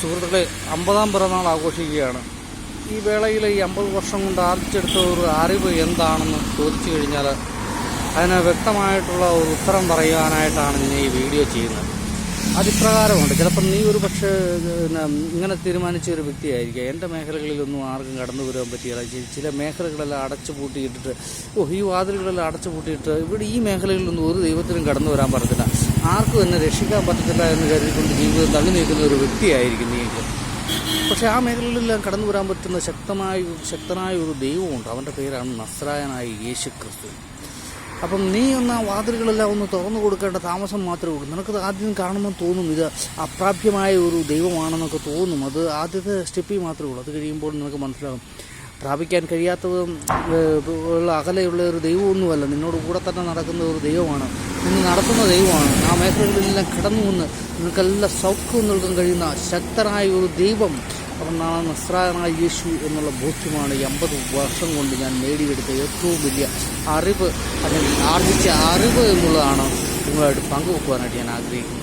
സുഹൃത്തുക്കളെ അമ്പതാം പിറന്നാൾ ആഘോഷിക്കുകയാണ്. ഈ വേളയിൽ ഈ അമ്പത് വർഷം കൊണ്ട് ആർജിച്ചെടുത്ത ഒരു അറിവ് എന്താണെന്ന് ചോദിച്ചു കഴിഞ്ഞാൽ അതിന് വ്യക്തമായിട്ടുള്ള ഒരു ഉത്തരം പറയുവാനായിട്ടാണ് ഞാൻ ഈ വീഡിയോ ചെയ്യുന്നത്. അതിപ്രകാരമുണ്ട് ചിലപ്പോൾ നീ ഒരു പക്ഷേ ഇങ്ങനെ തീരുമാനിച്ച ഒരു വ്യക്തിയായിരിക്കുക എന്റെ മേഖലകളിലൊന്നും ആർക്കും കടന്നു വരാൻ പറ്റിയില്ല. ചില മേഖലകളെല്ലാം അടച്ചു പൂട്ടിയിട്ടിട്ട് ഓ ഈ വാതിലുകളെല്ലാം അടച്ചു പൂട്ടിയിട്ട് ഇവിടെ ഈ മേഖലകളിലൊന്നും ഒരു ദൈവത്തിനും കടന്നു വരാൻ പറ്റത്തില്ല. ആർക്കും എന്നെ രക്ഷിക്കാൻ പറ്റത്തില്ല എന്ന് കരുതിക്കൊണ്ട് ജീവിതം തള്ളി നീക്കുന്ന ഒരു വ്യക്തിയായിരിക്കും നീക്ക് പക്ഷേ ആ മേഖലകളിലെല്ലാം കടന്നു വരാൻ പറ്റുന്ന ശക്തമായ ശക്തനായ ഒരു ദൈവമുണ്ട്. അവന്റെ പേരാണ് നസ്രായനായ യേശു ക്രിസ്തു അപ്പം നീ ഒന്ന് ആ വാതിലുകളെല്ലാം ഒന്ന് തുറന്നു കൊടുക്കേണ്ട താമസം മാത്രമേ ഉള്ളൂ. നിനക്കത് ആദ്യം കാണുമ്പോൾ തോന്നും. ഇത് അപ്രാപ്യമായ ഒരു ദൈവമാണെന്നൊക്കെ തോന്നും. അത് ആദ്യത്തെ സ്റ്റെപ്പിൽ മാത്രമേ ഉള്ളൂ. അത് കഴിയുമ്പോൾ നിനക്ക് മനസ്സിലാകും. പ്രാപിക്കാൻ കഴിയാത്തതും ഉള്ള അകലെയുള്ള ഒരു ദൈവമൊന്നുമല്ല. നിന്നോട് കൂടെ തന്നെ നടക്കുന്ന ഒരു ദൈവമാണ്. നിന്ന് നടത്തുന്ന ദൈവമാണ്. ആ മേഖലകളിലെല്ലാം കടന്നു വന്ന് നിങ്ങൾക്കെല്ലാം സൗഖ്യം നൽകാൻ കഴിയുന്ന ശക്തനായ ഒരു ദൈവം അവനാണ് നസ്രായനായ യേശു എന്നുള്ള ബോധ്യമാണ് ഈ അമ്പത് വർഷം കൊണ്ട് ഞാൻ നേടിയെടുത്ത ഏറ്റവും വലിയ അറിവ് അല്ലെങ്കിൽ ആർജിച്ച അറിവ് എന്നുള്ളതാണ് നിങ്ങളായിട്ട് പങ്കുവെക്കുവാനായിട്ട് ഞാൻ ആഗ്രഹിക്കുന്നത്.